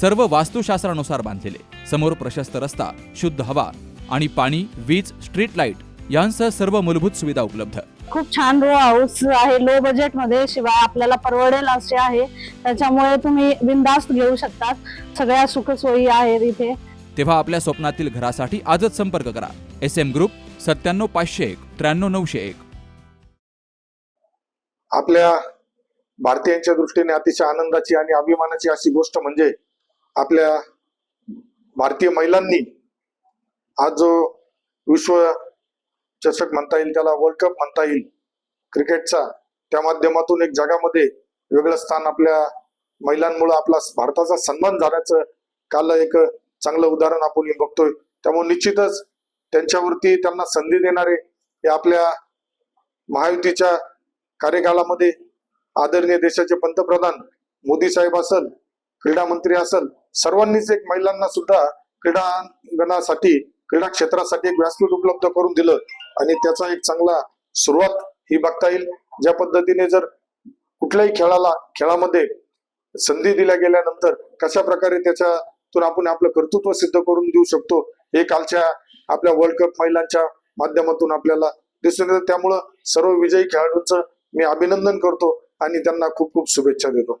सर्व वास्तुशास्त्रानुसार बांधलेले. समोर प्रशस्त रस्ता शुद्ध हवा आणि पाणी वीज स्ट्रीट लाइट यांसह सर्व मूलभूत सुविधा उपलब्ध. खूप छान रो हाऊस आहे. लो बजेटमध्ये शिवाय आपल्याला परवडेल असे आहे. त्याच्यामुळे तुम्ही बिंदास्त घेऊ शकतात. सगळ्या सुखसोयी आहेत इथे. तेव्हा आपल्या स्वप्नातील घरासाठी आजच संपर्क करा. एस एम ग्रुप सत्त्याण्णव पाचशे एक त्र्याण्णव नऊशे एक. आपल्या भारतीयांच्या दृष्टीने अतिशय आनंदाची आणि अभिमानाची अशी गोष्ट म्हणजे आपल्या भारतीय महिलांनी आज जो विश्व चषक म्हणता येईल त्याला वर्ल्ड कप म्हणता येईल क्रिकेटचा त्या माध्यमातून एक जगामध्ये वेगळं स्थान आपल्या महिलांमुळे आपला भारताचा सन्मान झाल्याचं काल एक चांगलं उदाहरण आपण बघतोय. त्यामुळे निश्चितच त्यांच्यावरती त्यांना संधी देणारे हे आपल्या महायुतीच्या कार्यकाळामध्ये आदरणीय देशाचे पंतप्रधान मोदी साहेब असल क्रीडा मंत्री असल सर्वांनीच एक महिलांना सुद्धा क्रीडांगणासाठी क्रीडा क्षेत्रासाठी एक व्यासपीठ उपलब्ध करून दिलं. आणि त्याचा एक चांगला सुरुवात ही बघता येईल. ज्या पद्धतीने जर कुठल्याही खेळाला खेळामध्ये संधी दिल्या गेल्यानंतर कशा प्रकारे त्याच्यातून आपण आपलं कर्तृत्व सिद्ध करून देऊ शकतो हे कालच्या आपल्या वर्ल्ड कप महिलांच्या माध्यमातून आपल्याला दिसून येतं. त्यामुळं सर्व विजयी खेळाडूंचं मी अभिनंदन करतो आणि त्यांना खूप खूप शुभेच्छा देतो.